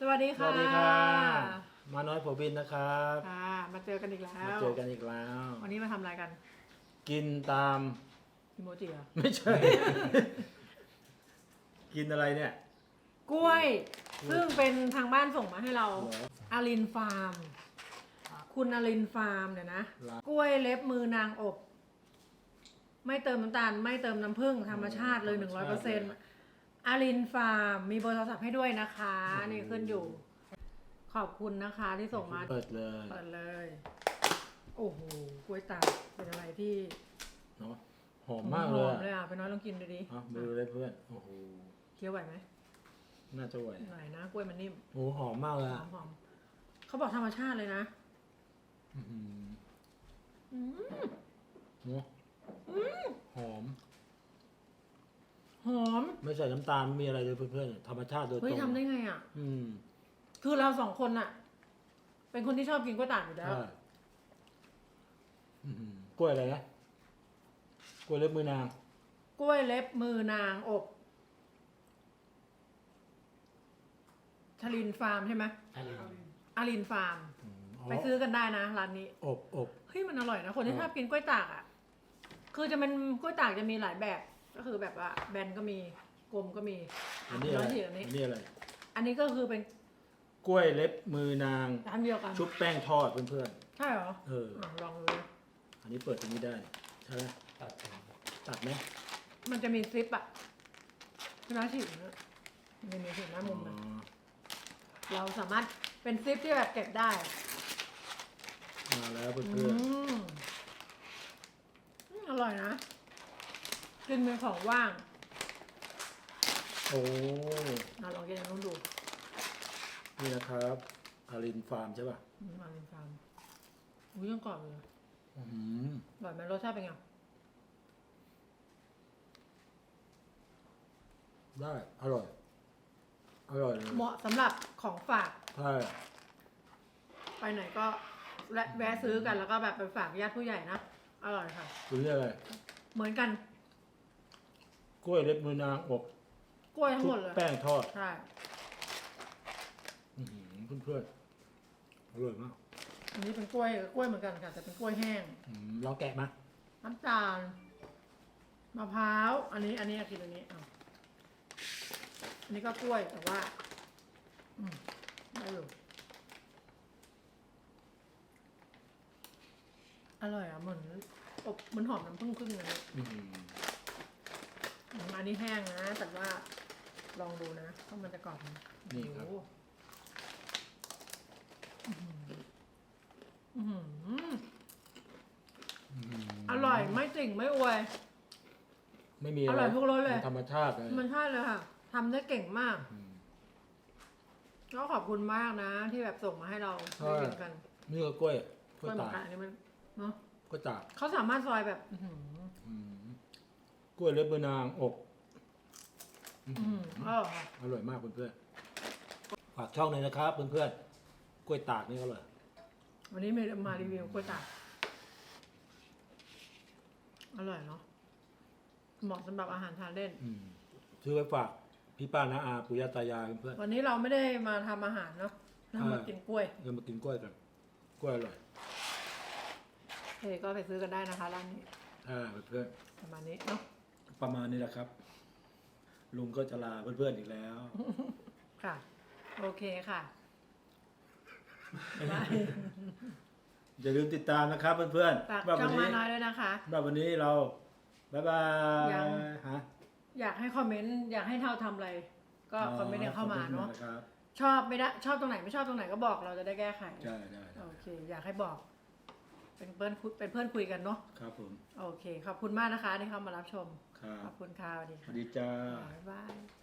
สวัสดีสค่ะวัสดีค่ะมาน้อยผัวบินนะครับค่ะมาเจอกันอีกแล้ว มาเจอกันอีกแล้ว วันนี้มาทำอะไรกันกินตามอิโมจิเหรอไม่ใช่ กินอะไรเนี่ยกล้วย ซึ่งเป็นทางบ้านส่งมาให้เราเหรออารินฟาร์ม คุณอารินฟาร์มเนี่ยนะร้าน กล้วยเล็บมือนางอบ ไม่เติมน้ำตาล ไม่เติมน้ำผึ้งธรรมชาติเลยหนึ่งร้อยเปอร์เซ็นต์ อารินฟาร์มมีเบอร์โทรศัพท์ให้ด้วยนะคะ นี่ขึ้นอยู่ ขอบคุณนะคะที่ส่งมาเปิดเลยเปิดเลย โอ้โหกล้วยตากเป็นอะไรที่เนาะหอมมากเลยหออะมเลยอะไปน้อยลองกินดูดิเอามาดูเลยเพื่อนโอ้โหเคี้ยวไหวไหมน่าจะไหวไหวนะกล้วยมันนิ่มโอ้โหหอมมากเลยหออะมหอมเขาบอกธรรมชาติเลยนะอื้อหืออืม เนอะหอม หอม ไม่ใส่น้ำตาลไม่มีอะไรเลยเพื่อนๆธรรมชาติโดยตเฮ้ยรงทำได้ไงอะ อืมคือเราสองคนอะ เป็นคนที่ชอบกินกล้วยตากอยู่แล้ว ใช่อื้อหือกล้วยอะไรนะกล้วยเล็บมือนาง กล้วยเล็บมือนางอบชลินฟาร์มใช่ไหมอารินฟาร์ม อืมไปซื้อกันได้นะร้านนี้ อบอบ เฮ้ยมันอร่อยนะคนที่อชร่อยอบกินกล้วยตากอะ คือจะเป็นกล้วยตากจะมีหลายแบบ ก็คือแบบว่าแบนก็มี กลมก็มีอันนี้อะไรร้อยสี่อันนี้ อันนี้อะไร อันนี้ก็คือเป็นกล้วยเล็บมือนางอันเดียวกันชุบแป้งทอดเพื่อนใช่เหรอๆ เออ อะลองดูเลยอันนี้เปิดตรงนี้ได้ ใช่ไหมตัดไหมมันจะมีซิปอะใช่ไหมฉีกนะมันจะมีฉีกหน้ามุมอ๋นะอเราสามารถเป็นซิปที่แบบเก็บได้มาแล้วเพื่อือนมอืมอร่อยนะกินเป็นของว่างๆ โอ้เราลองกินอันนู้นดูนี่นะครับอารินฟาร์มใช่ป่ะอืมมาเป็นฟาร์มอุ้ยยังกรอบอยู่เลยอื้อหืออร่อยไหมรสชาติเป็นไงได้อร่อย อร่อยเลยเหมาะสำหรับของฝากใช่ไปไหนก็แวะแวะซื้อกันแล้วก็แบบไปฝากญาติผู้ใหญ่นะอร่อยค่ะคุณเรียกอะไรเหมือนกัน กล้วยเล็บมือนางอบ กล้วยทั้งชุหมบดเลย แป้งทอดใช่อื้อหือเพื่อนๆอร่อยมากอันนี้เป็นกล้วยกล้วยเหมือนกันค่ะแต่เป็นกล้วยแห้ง อืมลองแกะมาน้ำตาลมะพร้าว อันนี้ อันนี้อยากกินอันนี้อะอันนี้ก็กล้วยแต่ว่า อืมได้อยู่อร่อยอะเหมือนอบเหมันหอมน้ำผึ้งผึ้งเลยนะอื้อหืออืมอันนี้แห้งนะแต่ว่า ลองดูนะว่ามันจะกรอบไหมนี่ครับ โอ้โหอื้อหืออื้อหืออื้อหือร่อยไม่จริงไม่อวย ไม่มีอร่อยทุกรสเลย มันธรรมชาติเลยมันใช่เลยค่ะทำได้เก่งมาก อืม ก็ขอบคุณมากนะ ที่แบบส่งมาให้เราใช่ ได้กินกันนี่ก็กล้วยกกล้ล้ววยยเหมือตานกกันอันนี้มันเนาะกล้วยตากเขาสามารถซอยแบบ อื้อหืออืมกล้วยเล็บมือนางอบ อื้ออืหืมออร่อยค่ะอร่อยมากเพื่อนๆฝากช่องเลยนะครับเพื่อนๆกล้วยตากนี่ก็อร่อยวันนี้มีมารีวิวกล้วยตากอร่อยเนาะเหมาะสำหรับอาหารทานเล่น อืมซื้อไว้ฝากพี่ป้านาอาปู่ย่าตายายเพื่อนวันนี้เราไม่ได้มาทำอาหารเนาะเรามาใช่กินกล้วยๆเดี๋ยวมากินกล้วยกันกล้วยอร่อยโอเคก็ไปซื้อกันได้นะคะร้านนี้อ่าเพื่อนประมาณนี้เนาะ ๆประมาณนี้แหละครับ ลุงก็จะลาเพื่อนๆอีกแล้ว ค่ะ โอเคค่ะบายอย่าลืมติดตามนะครับเพื่อนฝากๆว่าช่วัองนมานี้น้อยด้วยนะคะ ว่าวันนี้เราบายบายยัง ฮะอยากให้คอมเมนต์อยากให้เท่าทำอะไร ก็คอมเมนต์กันเข้ามาเนาะขอบคุณครับชอบไม่ได้ชอบตรงไหนไม่ชอบตรงไหนก็บอกเราจะได้แก้ไข ใช่ได้ได้โอเค อยากให้บอก เป็นเพื่อนคุยเป็นเพื่อนคุยกันเนาะครับผม โอเค ขอบคุณมากนะคะที่เข้ามารับชม ครัขบอบคุณค่ะสวัสดีสค่ะวัสดีจ้า บ๊ายบาย